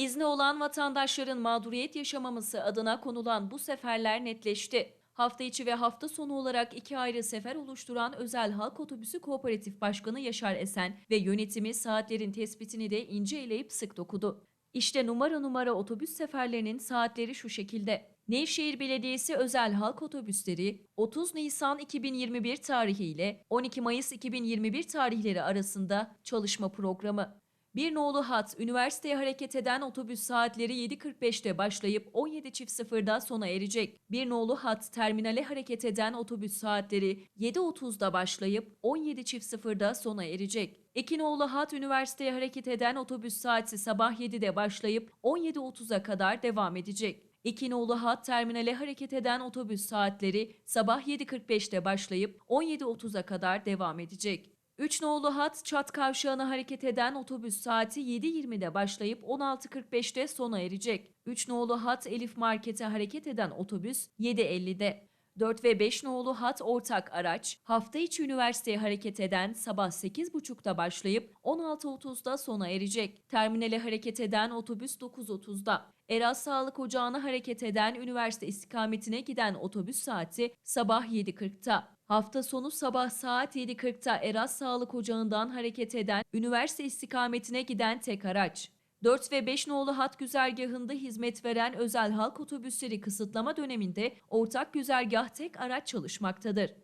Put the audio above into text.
İzni olan vatandaşların mağduriyet yaşamaması adına konulan bu seferler netleşti. Hafta içi ve hafta sonu olarak iki ayrı sefer oluşturan Özel Halk Otobüsü Kooperatif Başkanı Yaşar Esen ve yönetimi saatlerin tespitini de ince eleyip sık dokudu. İşte numara numara otobüs seferlerinin saatleri şu şekilde. Nevşehir Belediyesi özel halk otobüsleri 30 Nisan 2021 tarihi ile 12 Mayıs 2021 tarihleri arasında çalışma programı. Bir nolu hat üniversiteye hareket eden otobüs saatleri 7.45'te başlayıp 17.00'da sona erecek. Bir nolu hat terminale hareket eden otobüs saatleri 7.30'da başlayıp 17.00'da sona erecek. İki nolu hat üniversiteye hareket eden otobüs saati sabah 7'de başlayıp 17.30'a kadar devam edecek. İki nolu hat terminale hareket eden otobüs saatleri sabah 7.45'te başlayıp 17.30'a kadar devam edecek. 3 nolu hat çat kavşağına hareket eden otobüs saati 7.20'de başlayıp 16.45'te sona erecek. 3 nolu hat Elif Market'e hareket eden otobüs 7.50'de. 4 ve 5 nolu hat ortak araç, hafta içi üniversiteye hareket eden sabah 8.30'da başlayıp 16.30'da sona erecek. Terminale hareket eden otobüs 9.30'da. Eraz Sağlık Ocağı'na hareket eden üniversite istikametine giden otobüs saati sabah 7.40'ta. Hafta sonu sabah saat 7.40'ta Eraz Sağlık Ocağı'ndan hareket eden üniversite istikametine giden tek araç. 4 ve 5 nolu hat güzergahında hizmet veren özel halk otobüsleri kısıtlama döneminde ortak güzergah tek araç çalışmaktadır.